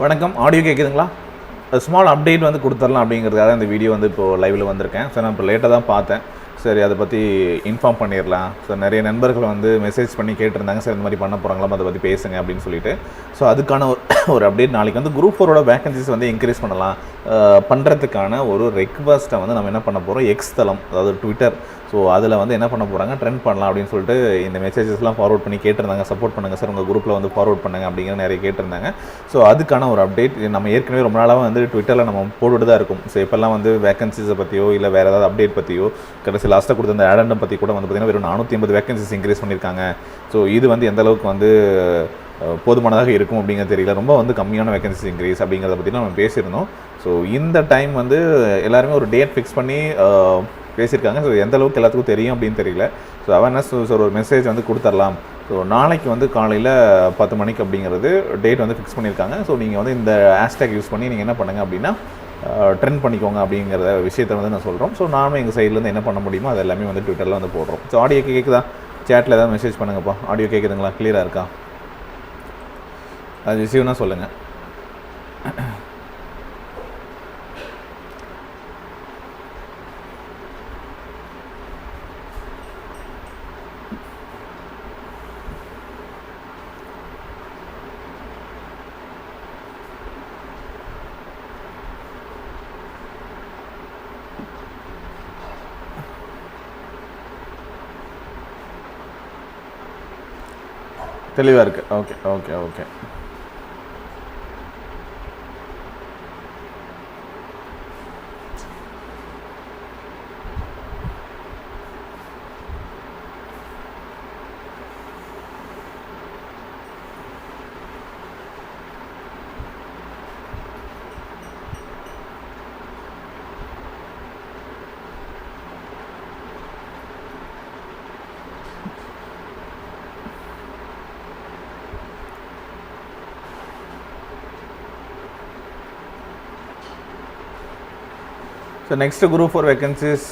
வணக்கம். ஆடியோ கேட்குதுங்களா small update வந்து கொடுத்துடலாம் அப்படிங்கிறதுக்காக இந்த வீடியோ வந்து இப்போது லைவில் வந்திருக்கேன். ஸோ நான் இப்போ லேட்டாக தான் பார்த்தேன். சரி அதை பற்றி இன்ஃபார்ம் பண்ணிடலாம் ஸோ நிறைய நண்பர்கள் வந்து மெசேஜ் பண்ணி கேட்டிருந்தாங்க. சார் இந்த மாதிரி பண்ண போகிறாங்களா அதை பற்றி பேசுங்க அப்படின்னு சொல்லிட்டு. ஸோ அதுக்கான ஒரு ஒரு அப்டேட் நாளைக்கு வந்து குரூப் ஃபோரோட வேகன்சிஸ் வந்து இன்க்ரீஸ் பண்ணலாம். பண்ணுறதுக்கான ஒரு ரெக்வஸ்ட்டை வந்து நம்ம என்ன பண்ண போகிறோம் எக்ஸ் தளம் அதாவது ட்விட்டர் ஸோ அதில் வந்து என்ன பண்ண போகிறாங்க ட்ரெண்ட் பண்ணலாம் அப்படின்னு சொல்லிட்டு இந்த மெசேஜஸ்லாம் ஃபார்வர்ட் பண்ணி கேட்டிருந்தாங்க. சப்போர்ட் பண்ணுங்கள் சார் உங்கள் குரூப்பில் வந்து ஃபார்வர்ட் பண்ணுங்க அப்படிங்கிற நிறைய கேட்டிருந்தாங்க. ஸோ அதுக்கான ஒரு அப்டேட் நம்ம ஏற்கனவே ரொம்ப நாளாக வந்து ட்விட்டரில் நம்ம போட்டுட்டு தான் இருக்கும். ஸோ இப்போல்லாம் வந்து வேகன்சிஸை பற்றியோ இல்லை வேறு ஏதாவது அப்டேட் பற்றியோ கடைசியில் லாஸ்ட்டாக கொடுத்த அந்த ஆடண்டம் பற்றி கூட வந்து பார்த்திங்கன்னா வெறும் நானூற்றி ஐம்பது வேகன்சிஸ் இன்க்ரீஸ் பண்ணியிருக்காங்க. ஸோ இது வந்து எந்த அளவுக்கு வந்து போதுமானதாக இருக்கும் அப்படிங்கிறது தெரியல. ரொம்ப வந்து கம்மியான வேகன்சிஸ் இன்க்ரீஸ் அப்படிங்கிறத பற்றி நம்ம பேசியிருந்தோம். ஸோ இந்த டைம் வந்து எல்லாருமே ஒரு டேட் ஃபிக்ஸ் பண்ணி பேசியிருக்காங்க. ஸோ எந்த அளவுக்கு எல்லாத்துக்கும் தெரியும் அப்படின்னு தெரியல. ஸோ அவேர்னஸ் சார் ஒரு மெசேஜ் வந்து கொடுத்துர்லாம். ஸோ நாளைக்கு வந்து காலையில் பத்து மணிக்கு அப்படிங்கிறது டேட் வந்து ஃபிக்ஸ் பண்ணியிருக்காங்க. ஸோ நீங்கள் வந்து இந்த ஹேஷ்டேக் யூஸ் பண்ணி நீங்கள் என்ன பண்ணுங்கள் அப்படின்னா ட்ரெண்ட் பண்ணிக்கோங்க அப்படிங்கிற விஷயத்த வந்து நான் சொல்கிறோம் ஸோ நானும் எங்கள் சைட்லேருந்து என்ன பண்ண முடியுமோ அது எல்லாமே வந்து ட்விட்டரில் வந்து போடுறோம். ஸோ ஆடியோ கேட்குதா சேட்டில் ஏதாவது மெசேஜ் பண்ணுங்கப்பா. ஆடியோ கேட்குதுங்களா கிளியராக இருக்கா? அது ரிசீவ்னா சொல்லுங்கள் தெளிவாக இருக்குது okay okay okay so next group four vacancies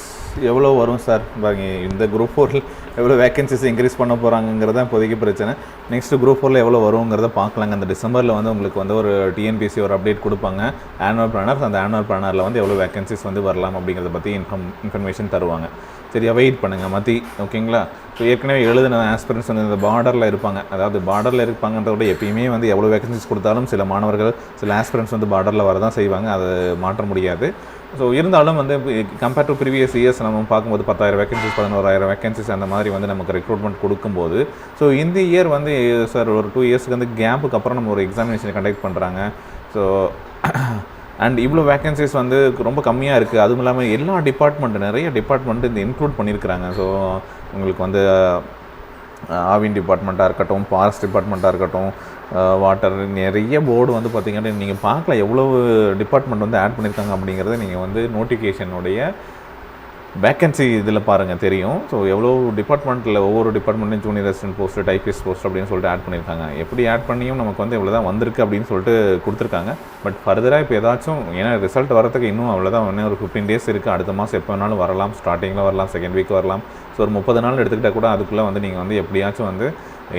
எவ்வளோ வரும் சார் பாருங்க இந்த குரூப் ஃபோரில் எவ்வளோ வேகன்சிஸ் இன்க்ரீஸ் பண்ண போகிறாங்கிறத இப்போதைக்கு பிரச்சனை. நெக்ஸ்ட்டு குரூப் ஃபோரில் எவ்வளோ வருங்கிறத பார்க்கலாங்க. அந்த டிசம்பரில் வந்து உங்களுக்கு வந்து ஒரு டிஎன்பிசி ஒரு அப்டேட் கொடுப்பாங்க. ஆனுவல் பிளானர் அந்த ஆனுவல் பிளானரில் வந்து எவ்வளோ வேகன்சிஸ் வந்து வரலாம் அப்படிங்கிறத பற்றி இன்ஃபார்ம் இன்ஃபர்மேஷன் தருவாங்க. சரியா வெயிட் பண்ணுங்கள் மத்தி ஓகேங்களா? ஸோ ஏற்கனவே எழுதின ஆஸ்பிரன்ஸ் வந்து இந்த பார்டரில் இருப்பாங்க. அதாவது பார்டரில் இருப்பாங்கன்றத விட எப்பயுமே வந்து எவ்வளோ வேகன்சிஸ் கொடுத்தாலும் சில மாணவர்கள் சில ஆஸ்பிரன்ஸ் வந்து பார்டரில் வரதான் செய்வாங்க. அதை மாற்ற முடியாது. ஸோ இருந்தாலும் வந்து கம்பேர்ட் டு ப்ரீவியஸ் இயர்ஸ் நம்ம பார்க்கும்போது பத்தாயிரம் வேகன்சிஸ் பதினோராயிரம் வேகன்சிஸ் அந்த மாதிரி வந்து நமக்கு ரெக்ரூட்மெண்ட் கொடுக்கும்போது ஸோ இந்த இயர் வந்து சார் ஒரு டூ இயர்ஸ்க்கு வந்து கேப்புக்கு அப்புறம் நம்ம ஒரு எக்ஸாமினேஷன் கண்டக்ட் பண்ணுறாங்க ஸோ அண்ட் இவ்வளோ வேகன்சிஸ் வந்து ரொம்ப கம்மியாக இருக்குது அதுவும் இல்லாமல் எல்லா டிபார்ட்மெண்ட்டு நிறைய டிபார்ட்மெண்ட்டு இந்த இன்க்ளூட் பண்ணியிருக்கிறாங்க. ஸோ உங்களுக்கு வந்து ஆவின் டிபார்ட்மெண்ட்டாக இருக்கட்டும் ஃபாரஸ்ட் டிபார்ட்மெண்ட்டாக இருக்கட்டும் வாட்டர் நிறைய போர்டு வந்து பார்த்திங்கன்னா நீங்கள் பார்க்கல எவ்வளவு டிபார்ட்மெண்ட் வந்து ஆட் பண்ணியிருக்காங்க அப்படிங்கிறத நீங்கள் வந்து நோட்டிஃபிகேஷனுடைய வேக்கன்சி இதில் பாருங்கள் தெரியும். ஸோ எவ்வளோ டிபார்ட்மெண்ட்டில் ஒவ்வொரு டிபார்ட்மெண்ட்லையும் junior assistant post typist post அப்படின்னு சொல்லிட்டு ஆட் பண்ணியிருக்காங்க. எப்படி ஆட் பண்ணியும் நமக்கு வந்து இவ்வளோ தான் வந்திருக்கு அப்படின்னு சொல்லிட்டு கொடுத்துருக்காங்க. பட் ஃபர்தராக இப்போ ஏதாச்சும் ஏன்னா ரிசல்ட் வரதுக்கு இன்னும் அவ்வளோதான் இன்னும் ஒரு ஃபிஃப்டீன் டேஸ் இருக்குது அடுத்த மாதம் எப்போ வேணாலும் வரலாம் ஸ்டார்டிங்கில் வரலாம் செகண்ட் வீக் வரலாம். ஸோ ஒரு முப்பது நாள் எடுத்துக்கிட்டால் கூட அதுக்குள்ளே வந்து நீங்கள் வந்து எப்படியாச்சும் வந்து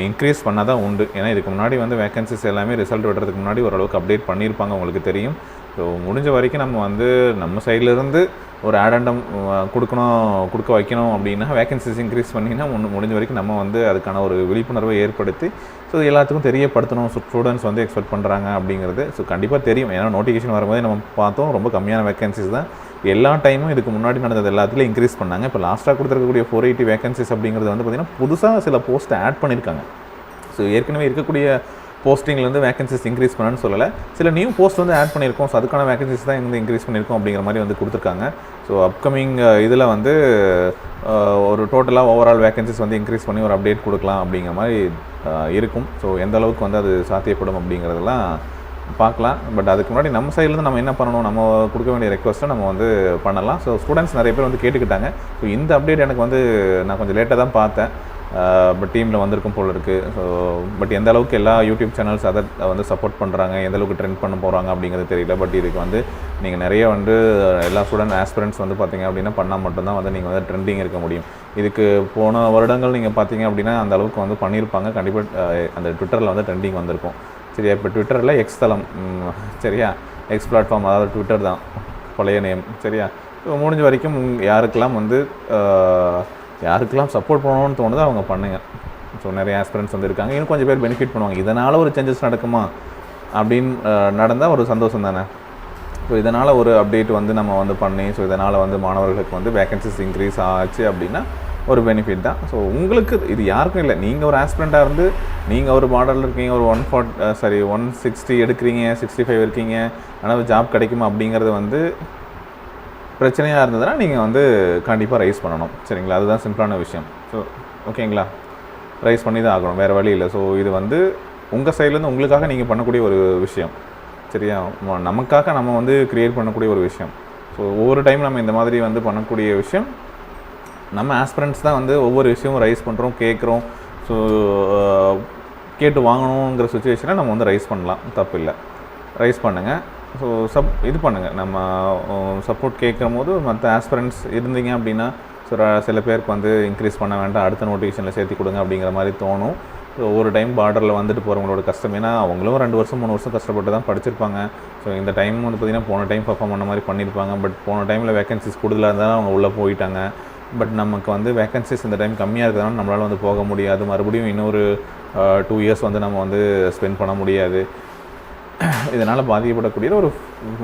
இன்க்ரீஸ் பண்ணால் தான் உண்டு. ஏன்னா இதுக்கு முன்னாடி வந்து வேகன்சிஸ் எல்லாமே ரிசல்ட் விடுறதுக்கு முன்னாடி ஓரளவுக்கு அப்டேட் பண்ணியிருப்பாங்க உங்களுக்கு தெரியும். ஸோ முடிஞ்ச வரைக்கும் நம்ம வந்து நம்ம சைட்லேருந்து ஒரு ஆடண்டம் கொடுக்கணும் கொடுக்க வைக்கணும் அப்படின்னா வேகன்சிஸ் இன்க்ரீஸ் பண்ணிங்கன்னா ஒன்று முடிஞ்ச வரைக்கும் நம்ம வந்து அதுக்கான ஒரு விழிப்புணர்வை ஏற்படுத்தி ஸோ எல்லாத்துக்கும் தெரியப்படுத்தணும். ஸ்டூடெண்ட்ஸ் வந்து எக்ஸ்பெக்ட் பண்ணுறாங்க அப்படிங்கிறது ஸோ கண்டிப்பாக தெரியும். ஏன்னா நோட்டிஃபிகேஷன் வரும்போதே நம்ம பார்த்தோம் ரொம்ப கம்மியான வேகன்சிஸ் தான். எல்லா டைமும் இதுக்கு முன்னாடி நடந்தது எல்லாத்துலேயும் இன்க்ரீஸ் பண்ணாங்க. இப்போ லாஸ்ட்டாக கொடுத்துருக்கக்கூடிய ஃபோர் எயிட்டி வேகன்சிஸ் அப்படிங்கிறது வந்து பார்த்திங்கன்னா புதுசாக சில போஸ்ட்டை ஆட் பண்ணியிருக்காங்க ஸோ ஏற்கனவே இருக்கக்கூடிய போஸ்டிங்லேருந்து வேகன்சிஸ் இன்க்ரீஸ் பண்ணணும்னு சொல்லலை. சில நியூ போஸ்ட் வந்து ஆட் பண்ணியிருக்கோம். ஸோ அதுக்கான வேகன்சிஸ் தான் வந்து இன்க்ரீஸ் பண்ணியிருக்கோம் அப்படிங்கிற மாதிரி வந்து கொடுத்துருக்காங்க. ஸோ அப்கமிங் இதில் வந்து ஒரு டோட்டலாக ஓவரால் வேகன்சிஸ் வந்து இன்க்ரீஸ் பண்ணி ஒரு அப்டேட் கொடுக்கலாம் அப்படிங்கிற மாதிரி இருக்கும். ஸோ எந்த அளவுக்கு வந்து அது சாத்தியப்படும் அப்படிங்கிறதெல்லாம் பார்க்கலாம். பட் அதுக்கு முன்னாடி நம்ம சைட்லேருந்து நம்ம என்ன பண்ணணும்? நம்ம கொடுக்க வேண்டிய ரெக்வஸ்ட்டை நம்ம வந்து பண்ணலாம். ஸோ ஸ்டூடெண்ட்ஸ் நிறைய பேர் வந்து கேட்டுக்கிட்டாங்க. ஸோ இந்த அப்டேட் எனக்கு வந்து நான் கொஞ்சம் லேட்டாக தான் பார்த்தேன். பட் டீமில் வந்திருக்கும் போல் இருக்குது ஸோ பட் எந்த அளவுக்கு எல்லா யூடியூப் சேனல்ஸ் அதை வந்து சப்போர்ட் பண்ணுறாங்க எந்த அளவுக்கு ட்ரெண்ட் பண்ண போகிறாங்க அப்படிங்கிறது தெரியல. பட் இதுக்கு வந்து நீங்கள் நிறைய வந்து எல்லா ஸ்டூடெண்ட் ஆஸ்பிரண்ட்ஸ் வந்து பார்த்தீங்க அப்படின்னா பண்ணால் மட்டும்தான் வந்து நீங்கள் வந்து ட்ரெண்டிங் இருக்க முடியும். இதுக்கு போன வருடங்கள் நீங்கள் பார்த்தீங்க அப்படின்னா அந்த அளவுக்கு வந்து பண்ணியிருப்பாங்க கண்டிப்பாக அந்த ட்விட்டரில் வந்து ட்ரெண்டிங் வந்திருக்கும். சரியா இப்போ ட்விட்டரில் எக்ஸ் தளம் சரியா? எக்ஸ் பிளாட்ஃபார்ம் அதாவது ட்விட்டர் தான். பழைய நேம் சரியா? முடிஞ்ச வரைக்கும் யாருக்கெல்லாம் வந்து யாருக்கெல்லாம் சப்போர்ட் பண்ணணும்னு தோணுதோ அவங்க பண்ணுங்கள் ஸோ நிறைய ஆஸ்பிரன்ஸ் வந்து இருக்காங்க. இன்னும் கொஞ்சம் பேர் பெனிஃபிட் பண்ணுவாங்க. இதனால் ஒரு சேஞ்சஸ் நடக்குமா? அப்படின்னு நடந்தால் ஒரு சந்தோஷம் தானே? ஸோ இதனால் ஒரு அப்டேட் வந்து நம்ம வந்து பண்ணி ஸோ இதனால் வந்து மாணவர்களுக்கு வந்து வேகன்சிஸ் இன்க்ரீஸ் ஆச்சு அப்படின்னா ஒரு பெனிஃபிட் தான். ஸோ உங்களுக்கு இது யாருக்கும் இல்லை. நீங்கள் ஒரு ஆஸ்பிரண்ட்டாக இருந்து நீங்கள் ஒரு மாடலில் இருக்கீங்க ஒரு one forty sorry one sixty எடுக்கிறீங்க சிக்ஸ்டி ஃபைவ் இருக்கீங்க ஆனால் ஜாப் கிடைக்குமா அப்படிங்கிறது வந்து பிரச்சனையாக இருந்ததுன்னா நீங்கள் வந்து கண்டிப்பாக ரைஸ் பண்ணணும். சரிங்களா? அதுதான் சிம்பிளான விஷயம். ஸோ ஓகேங்களா ரைஸ் பண்ணி தான் ஆகணும். வேறு வழி இல்லை. ஸோ இது வந்து உங்கள் சைட்லேருந்து உங்களுக்காக நீங்கள் பண்ணக்கூடிய ஒரு விஷயம். சரியா? நமக்காக நம்ம வந்து க்ரியேட் பண்ணக்கூடிய ஒரு விஷயம். ஸோ ஒவ்வொரு டைம் நம்ம இந்த மாதிரி வந்து பண்ணக்கூடிய விஷயம் நம்ம ஆஸ்பிரண்ட்ஸ் தான் வந்து ஒவ்வொரு விஷயமும் ரைஸ் பண்ணுறோம் கேட்குறோம். ஸோ கேட்டு வாங்கணுங்கிற சுச்சுவேஷனை நம்ம வந்து ரைஸ் பண்ணலாம். தப்பு இல்லை ரைஸ் பண்ணுங்கள் ஸோ சப் இது பண்ணுங்கள் நம்ம சப்போர்ட் கேட்கும் போது மற்ற ஆஸ்பிரண்ட்ஸ் இருந்தீங்க அப்படின்னா ஸோ சில பேருக்கு வந்து இன்க்ரீஸ் பண்ண வேண்டாம் அடுத்த நோட்டிஃபிகேஷனில் சேர்த்து கொடுங்க அப்படிங்கிற மாதிரி தோணும். ஸோ ஒவ்வொரு டைம் பார்டரில் வந்துட்டு போகிறவங்களோட கஷ்டம். ஏன்னா அவங்களும் ரெண்டு வருஷம் மூணு வருஷம் கஷ்டப்பட்டு தான் படிச்சிருப்பாங்க. ஸோ இந்த டைம் வந்து பார்த்திங்கன்னா போன டைம் பர்ஃபார்ம் பண்ண மாதிரி பண்ணியிருப்பாங்க. பட் போன டைமில் வேகன்சிஸ் கூடுதலாக இருந்தாலும் அவங்க உள்ளே போயிட்டாங்க. பட் நமக்கு வந்து வேகன்சிஸ் இந்த டைம் கம்மியாக இருக்கிறதுனால நம்மளால் வந்து போக முடியாது. மறுபடியும் இன்னொரு டூ இயர்ஸ் வந்து நம்ம வந்து ஸ்பெண்ட் பண்ண முடியாது. இதனால் பாதிக்கப்படக்கூடிய ஒரு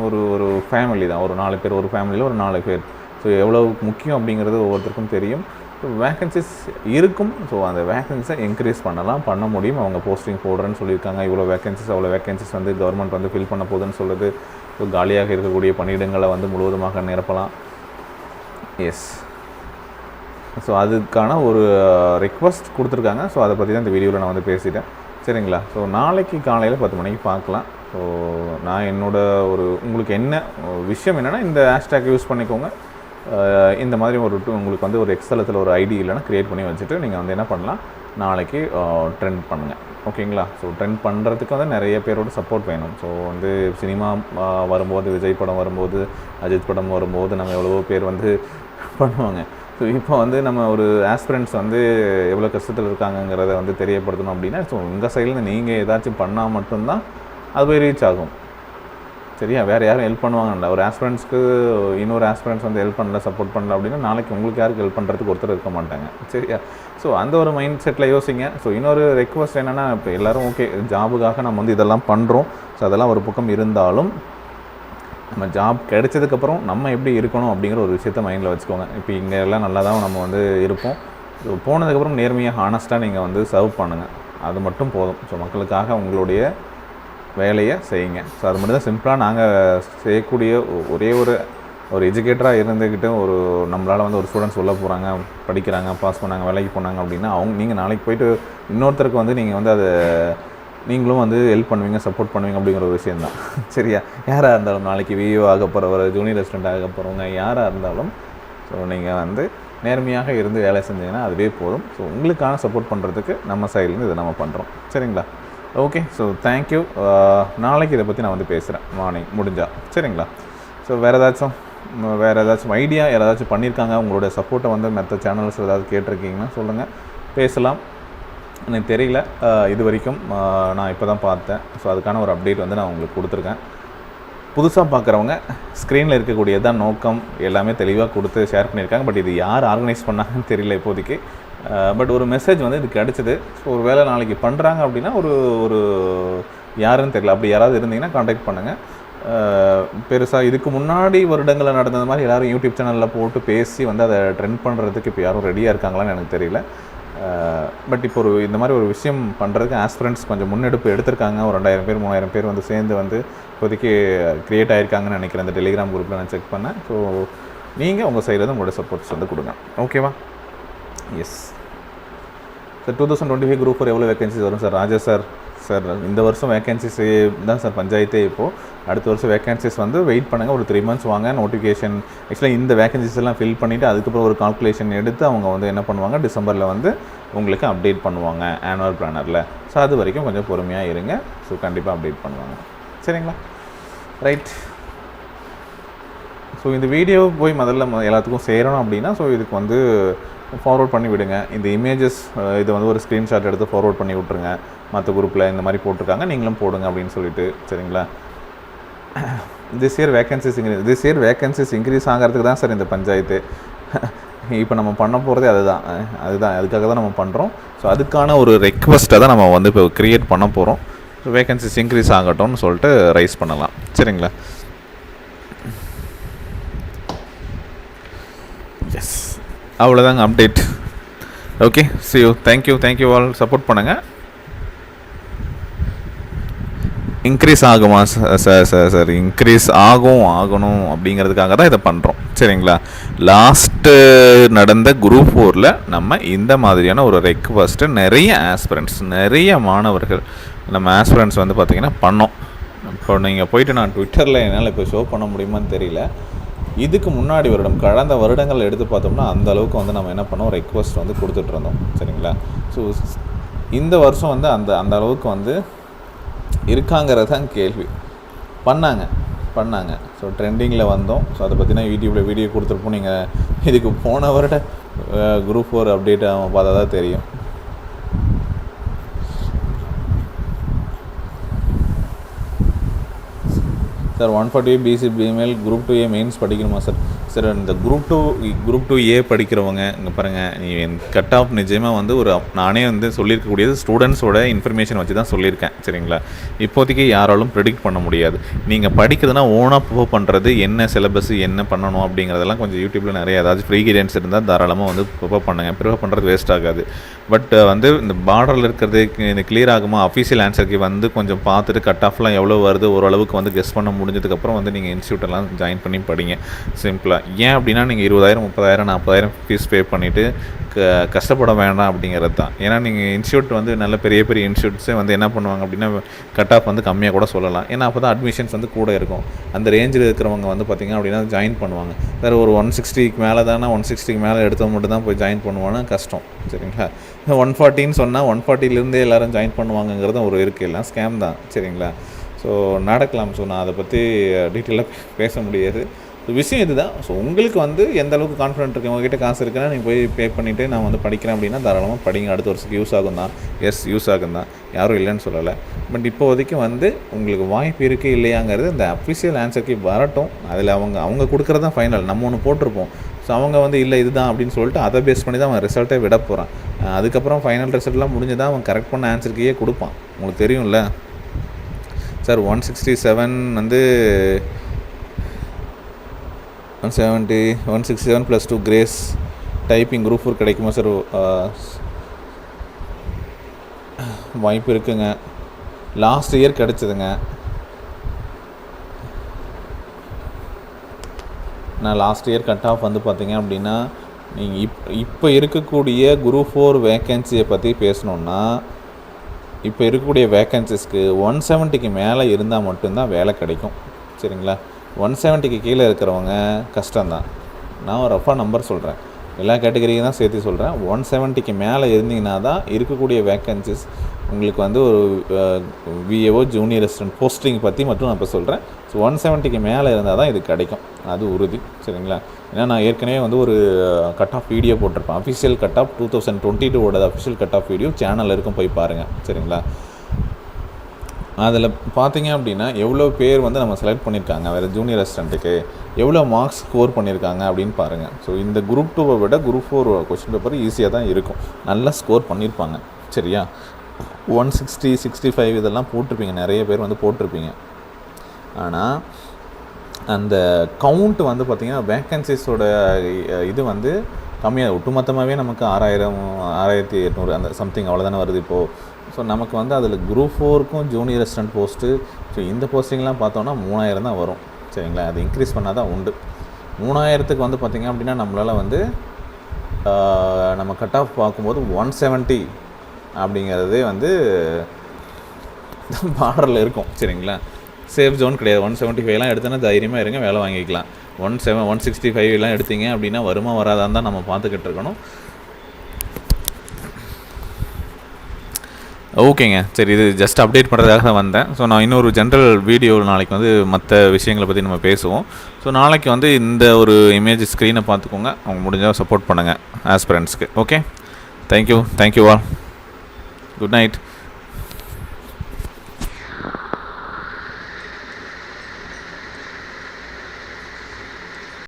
ஒரு ஒரு ஃபேமிலி தான். ஒரு நாலு பேர் ஒரு ஃபேமிலியில் ஒரு நாலு பேர். ஸோ எவ்வளோ முக்கியம் அப்படிங்கிறது ஒவ்வொருத்தருக்கும் தெரியும். ஸோ வேகன்சிஸ் இருக்கும். ஸோ அந்த வேகன்சிஸை இன்க்ரீஸ் பண்ணலாம் பண்ண முடியும். அவங்க போஸ்டிங் போடுறேன்னு சொல்லியிருக்காங்க. இவ்வளோ வேகன்சிஸ் அவ்வளோ வேகன்சிஸ் வந்து கவர்மெண்ட் வந்து ஃபில் பண்ண போகுதுன்னு சொல்லுது ஸோ காலியாக இருக்கக்கூடிய பணியிடங்களை வந்து முழுவதுமாக நிரப்பலாம். எஸ் ஸோ அதுக்கான ஒரு ரெக்வஸ்ட் கொடுத்துருக்காங்க. ஸோ அதை பற்றி தான் இந்த வீடியோவில் நான் வந்து பேசிட்டேன். சரிங்களா? ஸோ நாளைக்கு காலையில் பத்து மணிக்கு பார்க்கலாம். ஸோ நான் என்னோடய ஒரு உங்களுக்கு என்ன விஷயம் என்னென்னா இந்த ஹேஷ்டேக் யூஸ் பண்ணிக்கோங்க. இந்த மாதிரி ஒரு டூ உங்களுக்கு வந்து ஒரு எக்ஸலத்தில் ஒரு ஐடி இல்லைன்னா க்ரியேட் பண்ணி வச்சுட்டு நீங்கள் வந்து என்ன பண்ணலாம்? நாளைக்கு ட்ரெண்ட் பண்ணுங்கள் ஓகேங்களா ஸோ ட்ரெண்ட் பண்ணுறதுக்கு வந்து நிறைய பேரோட சப்போர்ட் வேணும். ஸோ வந்து சினிமா வரும்போது விஜய் படம் வரும்போது அஜித் படம் வரும்போது நம்ம எவ்வளவோ பேர் வந்து பண்ணுவாங்க. ஸோ இப்போ வந்து நம்ம ஒரு ஆஸ்பிரண்ட்ஸ் வந்து எவ்வளோ கஷ்டத்தில் இருக்காங்கங்கிறத வந்து தெரியப்படுத்தணும் அப்படின்னா ஸோ உங்கள் சைடில் நீங்கள் ஏதாச்சும் பண்ணால் மட்டும்தான் அது போய் ரீச் ஆகும். சரியா? வேறு யாரும் ஹெல்ப் பண்ணுவாங்கல்ல. ஒரு ஆஸ்பிரண்ட்ஸ்க்கு இன்னொரு ஆஸ்பிரண்ட்ஸ் வந்து ஹெல்ப் பண்ணல சப்போர்ட் பண்ணல அப்படின்னா நாளைக்கு உங்களுக்கு யாருக்கு ஹெல்ப் பண்ணுறதுக்கு ஒருத்தர் இருக்க மாட்டாங்க. சரியா? ஸோ அந்த ஒரு மைண்ட் செட்டில் யோசிங்க. ஸோ இன்னொரு ரெக்வஸ்ட் என்னென்னா இப்போ எல்லோரும் ஓகே ஜாபுக்காக நம்ம வந்து இதெல்லாம் பண்ணுறோம் ஸோ அதெல்லாம் ஒரு பக்கம் இருந்தாலும் நம்ம ஜாப் கிடைச்சதுக்கப்புறம் நம்ம எப்படி இருக்கணும் அப்படிங்கிற ஒரு விஷயத்த மைண்டில் வச்சுக்கோங்க. இப்போ இங்கே எல்லாம் நல்லா தான் நம்ம வந்து இருப்போம். ஸோ போனதுக்கப்புறம் நேர்மையாக ஹானஸ்ட்டாக நீங்கள் வந்து சர்வ் பண்ணுங்கள் அது மட்டும் போதும். ஸோ மக்களுக்காக உங்களுடைய வேலையை செய்யுங்க. ஸோ அது மட்டும் தான் சிம்பிளாக நாங்கள் செய்யக்கூடிய ஒ- ஒரே ஒரு ஒரு எஜுகேட்டராக இருந்துக்கிட்டு ஒரு நம்மளால் வந்து ஒரு ஸ்டூடெண்ட்ஸ் உள்ளே போகிறாங்க படிக்கிறாங்க பாஸ் பண்ணாங்க வேலைக்கு போனாங்க அப்படின்னா அவங்க நீங்கள் நாளைக்கு போயிட்டு இன்னொருத்தருக்கு வந்து நீங்கள் வந்து அதை நீங்களும் வந்து ஹெல்ப் பண்ணுவீங்க சப்போர்ட் பண்ணுவீங்க அப்படிங்கிற ஒரு விஷயந்தான் சரியா? யாராக இருந்தாலும் நாளைக்கு விஓ ஆக போகிறவர் ஜூனியர் ரெஸ்டூடெண்ட் ஆக போகிறவங்க யாராக இருந்தாலும் ஸோ நீங்கள் வந்து நேர்மையாக இருந்து வேலை செஞ்சீங்கன்னா அதுவே போதும். ஸோ உங்களுக்கான சப்போர்ட் பண்ணுறதுக்கு நம்ம சைட்லேருந்து இதை நம்ம பண்ணுறோம் சரிங்களா? ஓகே ஸோ தேங்க்யூ நாளைக்கு இதை பற்றி நான் வந்து பேசுகிறேன் மார்னிங் முடிஞ்சா. சரிங்களா? ஸோ வேறு ஏதாச்சும் வேறு ஏதாச்சும் ஐடியா யாராச்சும் பண்ணியிருக்காங்க உங்களோட சப்போர்ட்டை வந்து மற்ற சேனல்ஸ் ஏதாவது கேட்டிருக்கீங்கன்னா சொல்லுங்கள் பேசலாம். எனக்கு தெரியல. Uh, இது வரைக்கும் uh, நான் இப்போ தான் பார்த்தேன். ஸோ அதுக்கான ஒரு அப்டேட் வந்து நான் உங்களுக்கு கொடுத்துருக்கேன். புதுசாக பார்க்குறவங்க ஸ்க்ரீனில் இருக்கக்கூடிய தான் நோக்கம். எல்லாமே தெளிவாக கொடுத்து ஷேர் பண்ணியிருக்காங்க. பட் இது யார் ஆர்கனைஸ் பண்ணாங்கன்னு தெரியல இப்போதைக்கு. பட் ஒரு மெசேஜ் வந்து இது கிடச்சிது. ஸோ ஒரு வேளை நாளைக்கு பண்ணுறாங்க அப்படின்னா ஒரு ஒரு யாருன்னு தெரியல. அப்படி யாராவது இருந்தீங்கன்னா காண்டாக்ட் பண்ணுங்கள் பெருசாக இதுக்கு முன்னாடி வருடங்களில் நடந்தது மாதிரி எல்லாரும் யூடியூப் சேனலில் போட்டு பேசி வந்து அதை ட்ரெண்ட் பண்ணுறதுக்கு இப்போ யாரும் ரெடியாக இருக்காங்களான்னு எனக்கு தெரியல. பட் இப்போ ஒரு இந்த மாதிரி ஒரு விஷயம் பண்ணுறதுக்கு ஆஸ்பிரண்ட்ஸ் கொஞ்சம் முன்னெடுப்பு எடுத்திருக்காங்க. ஒரு ரெண்டாயிரம் பேர் மூவாயிரம் பேர் வந்து சேர்ந்து வந்து இப்போதைக்கு க்ரியேட் ஆகிருக்காங்கன்னு நினைக்கிறேன். அந்த டெலிகிராம் குரூப்பில் நான் செக் பண்ணேன். ஸோ நீங்கள் உங்கள் சைடில் உங்களோட சப்போர்ட்ஸ் வந்து கொடுங்க. ஓகேவா yes sir two thousand twenty five group four எவ்வளோ வேகன்சிஸ் வரும் சார் ராஜா சார் சார் இந்த வருஷம் வேகன்சிஸ் தான் சார் பஞ்சாயத்தே இப்போது அடுத்த வருஷம் வேகன்சிஸ் வந்து வெயிட் பண்ணுங்கள் ஒரு த்ரீ மந்த்ஸ் வாங்க நோட்டிஃபிகேஷன் ஆக்சுவலாக இந்த வேகன்சிஸ் எல்லாம் ஃபில் பண்ணிவிட்டு அதுக்கப்புறம் ஒரு கால்குலேஷன் எடுத்து அவங்க வந்து என்ன பண்ணுவாங்க டிசம்பரில் வந்து உங்களுக்கு அப்டேட் பண்ணுவாங்க ஆனுவல் பிளானரில் ஸோ அது வரைக்கும் கொஞ்சம் பொறுமையாக இருங்க. ஸோ கண்டிப்பாக அப்டேட் பண்ணுவாங்க. சரிங்களா? ரைட் ஸோ இந்த வீடியோ போய் முதல்ல ம- எல்லாத்துக்கும் சேரணும் அப்படின்னா ஸோ இதுக்கு வந்து ஃபார்வர்ட் பண்ணி விடுங்க. இந்த இமேஜஸ் இது வந்து ஒரு ஸ்க்ரீன்ஷாட் எடுத்து ஃபார்வர்ட் பண்ணி விட்ருங்க மற்ற குரூப்பில் இந்த மாதிரி போட்டிருக்காங்க நீங்களும் போடுங்க அப்படின்னு சொல்லிட்டு சரிங்களா? This year vacancies increase this year vacancies increase ஆகிறதுக்கு தான் சார் இந்த பஞ்சாயத்து. இப்போ நம்ம பண்ண போகிறதே அதுதான். அதுதான் அதுக்காக தான் நம்ம பண்ணுறோம் ஸோ அதுக்கான ஒரு ரெக்வஸ்ட்டை தான் நம்ம வந்து இப்போ க்ரியேட் பண்ண போகிறோம் ஸோ வேகன்சிஸ் இன்க்ரீஸ் ஆகட்டும்னு சொல்லிட்டு ரைஸ் பண்ணலாம். சரிங்களா? எஸ் அவ்வளோதாங்க update okay see you thank you thank you all support பண்ணுங்கள் இன்க்ரீஸ் ஆகுமா? Sir sir sir. இன்க்ரீஸ் ஆகும் ஆகணும் அப்படிங்கிறதுக்காக தான் இதை பண்ணுறோம் சரிங்களா? லாஸ்ட்டு நடந்த குரூப் ஃபோரில் நம்ம இந்த மாதிரியான ஒரு ரெக்வஸ்ட்டு நிறைய ஆஸ்பிரண்ட்ஸ் நிறைய மாணவர்கள் நம்ம ஆஸ்பிரண்ட்ஸ் வந்து பார்த்திங்கன்னா பண்ணோம். இப்போ நீங்கள் போயிட்டு நான் ட்விட்டரில் என்னால் இப்போ ஷோ பண்ண முடியுமான்னு தெரியல. இதுக்கு முன்னாடி வருடம் கடந்த வருடங்கள் எடுத்து பார்த்தோம்னா அந்த அளவுக்கு வந்து நம்ம என்ன பண்ணோம் ரெக்வஸ்ட் வந்து கொடுத்துட்டு இருந்தோம். சரிங்களா? ஸோ இந்த வருஷம் வந்து அந்த அந்த அளவுக்கு வந்து இருக்காங்கிறது தான் கேள்வி. பண்ணாங்க பண்ணாங்க. ஸோ ட்ரெண்டிங்கில் வந்தோம். ஸோ அதை பற்றினா யூடியூப்பில் வீடியோ கொடுத்துருப்போம். நீங்கள் இதுக்கு போன வருட குரூப் ஃபோர் அப்டேட் பார்த்தா தான் தெரியும். Sir one forty BC BML group two A mains படிக்கணுமா சார் சார் இந்த group two group two A படிக்கிறவங்க இங்கே பாருங்கள் நீ கட் ஆஃப் நிஜமாக வந்து ஒரு நானே வந்து சொல்லியிருக்கக்கூடியது ஸ்டூடெண்ட்ஸோட இன்ஃபர்மேஷன் வச்சு தான் சொல்லியிருக்கேன் சரிங்களா? இப்போதைக்கு யாராலும் ப்ரெடிக்ட் பண்ண முடியாது. நீங்கள் படிக்கிறதுனா ஓனாக ப்ரூவ் பண்ணுறது என்ன சிலபஸ் என்ன பண்ணணும் அப்படிங்கிறதெல்லாம் கொஞ்சம் யூடியூப்பில் நிறைய ஏதாச்சும் ஃப்ரீ கைடன்ஸ் இருந்தால் தாராளமாக வந்து ப்ரிப்பேர் பண்ணுங்கள் ப்ரிப்பேர் பண்ணுறது வேஸ்ட் ஆகாது. பட் வந்து இந்த பார்டரில் இருக்கிறது இந்த கிளியர் ஆகுமா? அஃபீஷியல் ஆன்சருக்கு வந்து கொஞ்சம் பார்த்துட்டு கட் ஆஃப்லாம் எவ்வளோ வருது ஓரளவுக்கு வந்து கெஸ் பண்ண முடிஞ்சதுக்கப்புறம் வந்து நீங்கள் இன்ஸ்டியூட்டெல்லாம் ஜாயின் பண்ணி படிங்க. சிம்பிளாக ஏன் அப்படின்னா நீங்கள் இருபதாயிரம் முப்பதாயிரம் நாற்பதாயிரம் ஃபீஸ் பே பண்ணிவிட்டு க கஷ்டப்பட வேண்டாம் அப்படிங்கிறது தான். ஏன்னா நீங்கள் இன்ஸ்டியூட் வந்து நல்ல பெரிய பெரிய இன்ஸ்டியூட்ஸே வந்து என்ன பண்ணுவாங்க அப்படின்னா கட் ஆஃப் வந்து கம்மியாக கூட சொல்லலாம். ஏன்னா அப்போ தான் அட்மிஷன்ஸ் வந்து கூட இருக்கும். அந்த ரேஞ்சில் இருக்கிறவங்க வந்து பார்த்திங்க அப்படின்னா ஜாயின் பண்ணுவாங்க. வேறு ஒரு ஒன் சிக்ஸ்டிக்கு மேலே தானே ஒன் சிக்ஸ்டிக்கு மேலே எடுத்தவங்க மட்டும் தான் போய் ஜாயின் பண்ணுவானா? கஷ்டம். சரிங்களா? ஒன் ஃபார்ட்டின்னு சொன்னால் ஒன் ஃபார்ட்டிலேருந்தே எல்லோரும் ஜாயின் பண்ணுவாங்கங்கிறது ஒரு இருக்குது எல்லாம் ஸ்கேம் தான். சரிங்களா? ஸோ நடக்கலாம். ஸோ நான் அதை பற்றி டீட்டெயிலாக பேச முடியாது. விஷயம் இதுதான். ஸோ உங்களுக்கு வந்து எந்த அளவுக்கு கான்ஃபிடென்ட் இருக்கு உங்ககிட்ட காசு இருக்குன்னா நீங்கள் போய் பே பண்ணிவிட்டு நான் வந்து படிக்கிறேன் அப்படின்னா தாராளமாக படிங்க. அடுத்த வருஷத்துக்கு யூஸ் ஆகும் தான். எஸ் யூஸ் ஆகும் தான். யாரும் இல்லைன்னு சொல்லலை. பட் இப்போதைக்கு வந்து உங்களுக்கு வாய்ப்பு இருக்குது இல்லையாங்கிறது இந்த அஃபிஷியல் ஆன்சருக்கு வரட்டும். அதில் அவங்க அவங்க கொடுக்குறது தான் ஃபைனல் நம்ம ஒன்று போட்டிருப்போம். ஸோ அவங்க வந்து இல்லை இதுதான் அப்படின்னு சொல்லிட்டு அதை பேஸ் பண்ணி தான் அவன் ரிசல்ட்டே விட போகிறான் அதுக்கப்புறம் ஃபைனல் ரிசல்ட்லாம் முடிஞ்சு தான் அவன் கரெக்ட் பண்ண ஆன்சருக்கையே கொடுப்பான். உங்களுக்கு தெரியும்ல? சார் ஒன் சிக்ஸ்டி செவன் வந்து one seventy one sixty seven plus two grace typing group four கிடைக்குமா சார் வாய்ப்பு இருக்குங்க. லாஸ்ட் இயர் கிடச்சிதுங்க. நான் லாஸ்ட் இயர் கட் ஆஃப் வந்து பார்த்தீங்க அப்படின்னா நீங்கள் இப் இப்போ இருக்கக்கூடிய குரூப் ஃபோர் வேக்கன்சியை பற்றி பேசணுன்னா இப்போ இருக்கக்கூடிய வேக்கன்சிஸ்க்கு ஒன் செவன்ட்டிக்கு மேலே இருந்தால் மட்டும்தான் வேலை கிடைக்கும். சரிங்களா? ஒன் செவன்ட்டிக்கு கீழே இருக்கிறவங்க கஷ்டம்தான். நான் ஒரு ரஃபாக நம்பர் சொல்கிறேன் எல்லா கேட்டகரியும் தான் சேர்த்து சொல்கிறேன் ஒன் செவன்ட்டிக்கு மேலே இருந்தீங்கன்னா தான் இருக்கக்கூடிய வேக்கன்சிஸ் உங்களுக்கு வந்து ஒரு விஏஓ ஜூனியர் அசிஸ்டன்ட் போஸ்டிங் பற்றி மட்டும் நான் இப்போ சொல்கிறேன் ஸோ ஒன் செவன்ட்டிக்கு மேலே இருந்தால் தான் இது கிடைக்கும். அது உறுதி. சரிங்களா? ஏன்னா நான் ஏற்கனவே வந்து ஒரு கட் ஆஃப் வீடியோ போட்டிருப்பேன். Official cut off two thousand twenty டூவோட அஃபிஷியல் கட் ஆஃப் வீடியோ சேனலில் இருக்கும். போய் பாருங்கள் சரிங்களா? அதில் பார்த்தீங்க அப்படின்னா எவ்வளோ பேர் வந்து நம்ம செலக்ட் பண்ணியிருக்காங்க. வேறு ஜூனியர் அசிஸ்டண்ட்டுக்கு எவ்வளோ மார்க்ஸ் ஸ்கோர் பண்ணியிருக்காங்க அப்படின்னு பாருங்கள் ஸோ இந்த குரூப் டூவை விட குரூப் ஃபோர் கொஸ்டின் பேப்பர் ஈஸியாக தான் இருக்கும். நல்லா ஸ்கோர் பண்ணியிருப்பாங்க. சரியா? ஒன் சிக்ஸ்டி சிக்ஸ்டி ஃபைவ் இதெல்லாம் போட்டிருப்பீங்க. நிறைய பேர் வந்து போட்டிருப்பீங்க. ஆனால் அந்த கவுண்ட் வந்து பார்த்திங்கன்னா வேக்கன்சிஸோட இது வந்து கம்மியாக ஒட்டுமொத்தமாகவே நமக்கு ஆறாயிரம் ஆறாயிரத்தி எட்நூறு அந்த சம்திங் அவ்வளோதானே வருது இப்போது ஸோ நமக்கு வந்து அதில் குரூப் ஃபோருக்கும் ஜூனியர் அசிஸ்டன்ட் போஸ்ட்டு ஸோ இந்த போஸ்டிங்லாம் பார்த்தோன்னா மூணாயிரம் தான் வரும். சரிங்களா? அது இன்க்ரீஸ் பண்ணால் தான் உண்டு. மூணாயிரத்துக்கு வந்து பார்த்திங்க அப்படின்னா நம்மளால் வந்து நம்ம கட் ஆஃப் பார்க்கும்போது ஒன் செவன்ட்டி அப்படிங்கிறதே வந்து பார்டரில் இருக்கும். சரிங்களா? சேஃப் ஜோன் கிடையாது. ஒன் செவன்ட்டி ஃபைவ்லாம் எடுத்தோன்னா தைரியமாக இருங்க வேலை வாங்கிக்கலாம். ஒன் செவன் ஒன் சிக்ஸ்டி ஃபைவ்லாம் எடுத்தீங்க அப்படின்னா வருமா வராதான்னு தான் நம்ம பார்த்துக்கிட்டு இருக்கணும். ஓகேங்க. சரி இது ஜஸ்ட் அப்டேட் பண்ணுறதுக்காக தான் வந்தேன். ஸோ நான் இன்னொரு ஜென்ரல் வீடியோ நாளைக்கு வந்து மற்ற விஷயங்களை பற்றி நம்ம பேசுவோம். ஸோ நாளைக்கு வந்து இந்த ஒரு இமேஜ் ஸ்க்ரீனை பார்த்துக்கோங்க. அவங்க முடிஞ்சால் சப்போர்ட் பண்ணுங்கள் ஆஸ்பிரண்ட்ஸ்க்கு okay thank you thank you all good night